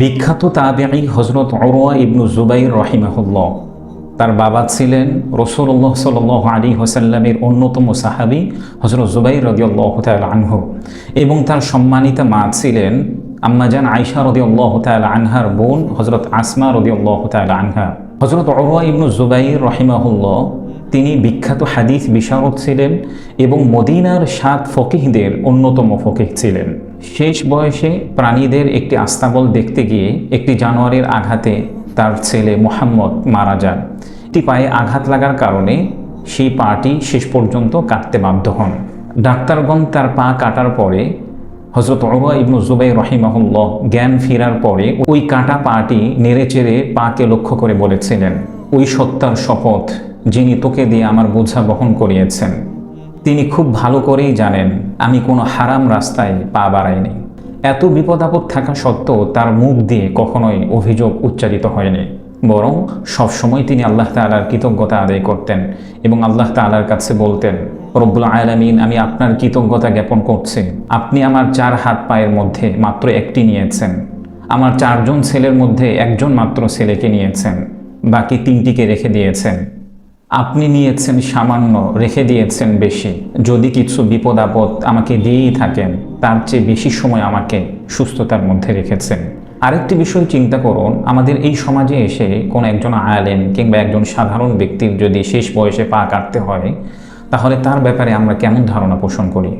বিখ্যাত তাবেঈ হজরত অরোয়া ইবনু জুবাইর রহিমাহুল্লাহ। তার বাবা ছিলেন রসুল্লাহ সাল আলী হোসাল্লামের অন্যতম সাহাবি হজরত জুবাইর রদিউল্লাহ আনহ এবং তার সম্মানিতা মা ছিলেন আম্মাজান আয়সা রদিউল্লাহ আনহার বোন হজরত আসমা রদিউল্লাহ আনহা। হজরত অরোয়া ইবনু জুবাইর রহিমাহুল্লাহ, তিনি বিখ্যাত হাদিস বিশারদ ছিলেন এবং মদিনার সাত ফকিহদের অন্যতম ফকিহ ছিলেন। শেষ বয়সে প্রাণীদের একটি আস্তাবল দেখতে গিয়ে একটি জানোয়ারের আঘাতে তার ছেলে মোহাম্মদ মারা যান। একটি পায়ে আঘাত লাগার কারণে সেই পাটি শেষ পর্যন্ত কাটতে বাধ্য হন। ডাক্তারগণ তার পা কাটার পরে হজরত অরুয়া ইবনু জুবাই রহিমাহুল্লাহ জ্ঞান ফেরার পরে ওই কাটা পাটি নেড়ে চেড়ে পাকে লক্ষ্য করে বলেছিলেন, ওই সত্তার শপথ যিনি তোকে দিয়ে আমার বোঝা বহন করিয়েছেন। তিনি খুব ভালো করেই জানেন, আমি কোনো হারাম রাস্তায় পা বাড়াইনি। এত বিপদ আপদ থাকা সত্ত্বেও তার মুখ দিয়ে কখনোই অভিযোগ উচ্চারিত হয়নি। বরং সবসময় তিনি আল্লাহ তালার কৃতজ্ঞতা আদায় করতেন এবং আল্লাহ তালার কাছে বলতেন, রব্বুল আয়ালামিন আমি আপনার কৃতজ্ঞতা জ্ঞাপন করছি। আপনি আমার চার হাত পায়ের মধ্যে মাত্র একটি নিয়েছেন। আমার চারজন ছেলের মধ্যে একজন মাত্র ছেলেকে নিয়েছেন। বাকি তিনটিকে রেখে দিয়েছেন। আপনি নিয়েছেন সামান্য, রেখে দিয়েছেন বেশি। যদি কিছু বিপদ আপদ আমাকে দিয়েই থাকেন, তার চেয়ে বেশি সময় আমাকে সুস্থতার মধ্যে রেখেছেন। আরেকটি বিষয় চিন্তা করুন, আমাদের এই সমাজে এসে কোনো একজন আয়ালেন কিংবা একজন সাধারণ ব্যক্তির যদি শেষ বয়সে পা কাটতে হয়, তাহলে তার ব্যাপারে আমরা কেমন ধারণা পোষণ করি?